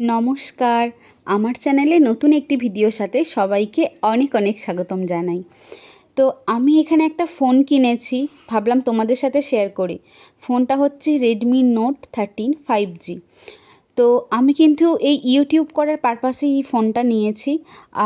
নমস্কার। আমার চ্যানেলে নতুন একটি ভিডিওর সাথে সবাইকে অনেক অনেক স্বাগতম জানাই। তো আমি এখানে একটা ফোন কিনেছি, ভাবলাম তোমাদের সাথে শেয়ার করি। ফোনটা হচ্ছে Redmi note thirteen five G তো আমি কিন্তু এই ইউটিউব করার পারপাসে এই ফোনটা নিয়েছি,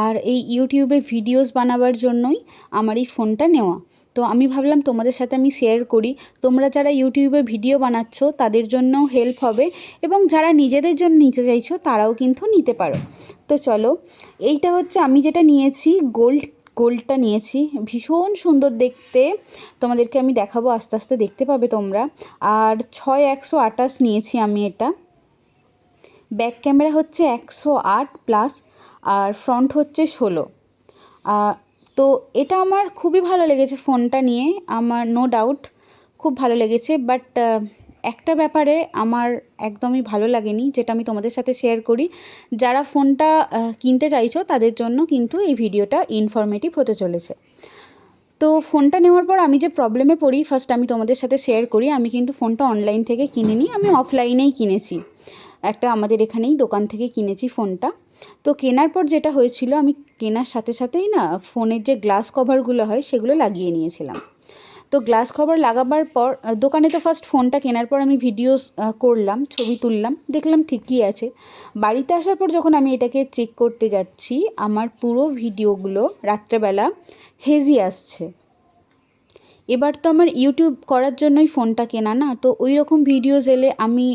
আর এই ইউটিউবে ভিডিওস বানাবার জন্যই আমার এই ফোনটা নেওয়া। তো আমি ভাবলাম তোমাদের সাথে আমি শেয়ার করি। তোমরা যারা ইউটিউবে ভিডিও বানাচ্ছ, তাদের জন্যও হেল্প হবে এবং যারা নিজেদের জন্য নিতে চাইছো, তারাও কিন্তু নিতে পারো। তো চলো, এইটা হচ্ছে আমি যেটা নিয়েছি গোল্ড গোল্ডটা নিয়েছি। ভীষণ সুন্দর দেখতে। তোমাদেরকে আমি দেখাবো, আস্তে আস্তে দেখতে পাবে তোমরা। আর ছয় একশো আটাশ নিয়েছি আমি এটা। ব্যাক ক্যামেরা হচ্ছে একশো আট প্লাস আর ফ্রন্ট হচ্ছে ষোলো। তো এটা আমার খুবই ভালো লেগেছে ফোনটা নিয়ে, আমার নো ডাউট খুব ভালো লেগেছে বাট একটা ব্যাপারে আমার একদমই ভালো লাগেনি, যেটা আমি তোমাদের সাথে শেয়ার করি। যারা ফোনটা কিনতে চাইছো তাদের জন্য কিন্তু এই ভিডিওটা ইনফরমেটিভ হতে চলেছে। তো ফোনটা নেওয়ার পর আমি যে প্রবলেমে পড়ি ফার্স্ট আমি তোমাদের সাথে শেয়ার করি, আমি কিন্তু ফোনটা অনলাইন থেকে কিনিনি, আমি অফলাইনেই কিনেছি। একটা আমাদের এখানেই দোকান থেকে কিনেছি ফোনটা। তো কেনার পর যেটা হয়েছিল, আমি কেনার সাথে সাথেই না ফোনের যে গ্লাস কভারগুলো হয় সেগুলো লাগিয়ে নিয়েছিলাম। তো গ্লাস কভার লাগাবার পর দোকানে তো ফার্স্ট ফোনটা কেনার পর আমি ভিডিওস করলাম, ছবি তুললাম, দেখলাম ঠিকই আছে। বাড়িতে আসার পর যখন আমি এটাকে চেক করতে যাচ্ছি, আমার পুরো ভিডিওগুলো রাত্রেবেলা হেজি আসছে। এবার তো আমার ইউটিউব করার জন্যই ফোনটা কেনা না, তো ওই রকম ভিডিওজ এলে আমি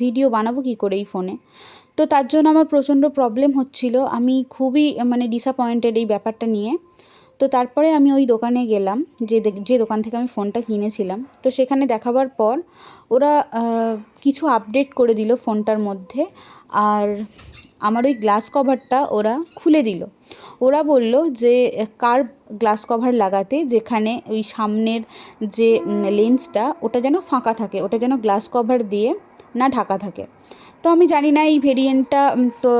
ভিডিও বানাবো কী করে এই ফোনে? তো তার জন্য আমার প্রচণ্ড প্রবলেম হচ্ছিল। আমি খুবই মানে ডিসঅ্যাপয়েন্টেড এই ব্যাপারটা নিয়ে। তো তারপরে আমি ওই দোকানে গেলাম, যে যে দোকান থেকে আমি ফোনটা কিনেছিলাম। তো সেখানে দেখাবার পর ওরা কিছু আপডেট করে দিল ফোনটার মধ্যে। আর আমার ওই গ্লাস কভারটা ওরা খুলে দিল। ওরা বলল যে, কার গ্লাস কভার লাগাতে? যেখানে ওই সামনের যে লেন্সটা ওটা যেন ফাঁকা থাকে। ওটা যেন গ্লাস কভার দিয়ে না ঢাকা থাকে। তো আমি জানি না এই ভেরিয়েন্টটা তো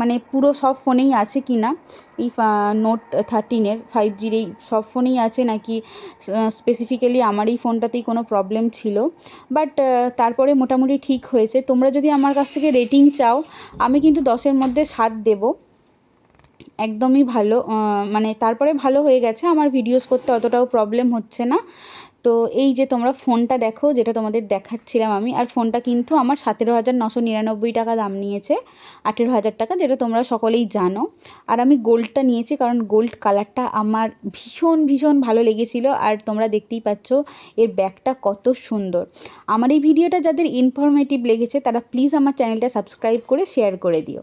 মানে পুরো সব ফোনেই আছে কি না? এই নোট থার্টিনের ফাইভ জির এই সব ফোনেই আছে নাকি? স্পেসিফিক্যালি আমার এই ফোনটাতেই কোনো প্রবলেম ছিল। বাট তারপরে মোটামুটি ঠিক হয়েছে। তোমরা যদি আমার কাছ থেকে রেটিং চাও, আমি কিন্তু দশের মধ্যে সাত দেবো। একদমই ভালো মানে তারপরে ভালো হয়ে গেছে। আমার ভিডিওস করতে অতটাও প্রবলেম হচ্ছে না। তো এই যে তোমরা ফোনটা দেখো, যেটা তোমাদের দেখাচ্ছিলাম আমি, আর ফোনটা কিন্তু আমার সতেরো হাজার নশো নিরানব্বই টাকা দাম নিয়েছে, আঠেরো হাজার টাকা, যেটা তোমরা সকলেই জানো। আর আমি গোল্ডটা নিয়েছি কারণ গোল্ড কালারটা আমার ভীষণ ভীষণ ভালো লেগেছিলো, আর তোমরা দেখতেই পাচ্ছ এর ব্যাগটা কত সুন্দর। আমার এই ভিডিওটা যাদের ইনফরমেটিভ লেগেছে, তারা প্লিজ আমার চ্যানেলটা সাবস্ক্রাইব করে শেয়ার করে দিও।